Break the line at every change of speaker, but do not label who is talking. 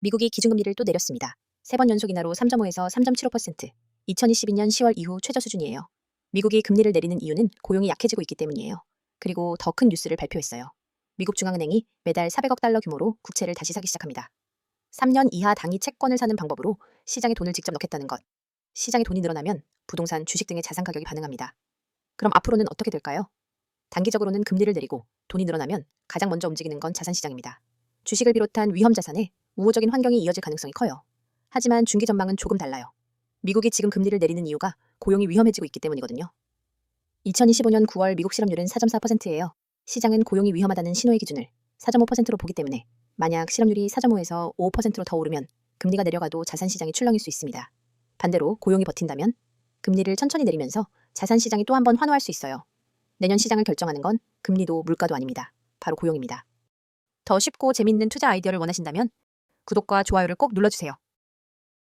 미국이 기준금리를 또 내렸습니다. 세 번 연속 인하로 3.5에서 3.75%. 2022년 10월 이후 최저 수준이에요. 미국이 금리를 내리는 이유는 고용이 약해지고 있기 때문이에요. 그리고 더 큰 뉴스를 발표했어요. 미국 중앙은행이 매달 400억 달러 규모로 국채를 다시 사기 시작합니다. 3년 이하 당이 채권을 사는 방법으로 시장에 돈을 직접 넣겠다는 것. 시장에 돈이 늘어나면 부동산, 주식 등의 자산 가격이 반응합니다. 그럼 앞으로는 어떻게 될까요? 단기적으로는 금리를 내리고 돈이 늘어나면 가장 먼저 움직이는 건 자산 시장입니다. 주식을 비롯한 위험 자산에 우호적인 환경이 이어질 가능성이 커요. 하지만 중기 전망은 조금 달라요. 미국이 지금 금리를 내리는 이유가 고용이 위험해지고 있기 때문이거든요. 2025년 9월 미국 실업률은 4.4%예요. 시장은 고용이 위험하다는 신호의 기준을 4.5%로 보기 때문에 만약 실업률이 4.5에서 5%로 더 오르면 금리가 내려가도 자산 시장이 출렁일 수 있습니다. 반대로 고용이 버틴다면 금리를 천천히 내리면서 자산 시장이 또 한 번 환호할 수 있어요. 내년 시장을 결정하는 건 금리도 물가도 아닙니다. 바로 고용입니다. 더 쉽고 재밌는 투자 아이디어를 원하신다면 구독과 좋아요를 꼭 눌러주세요.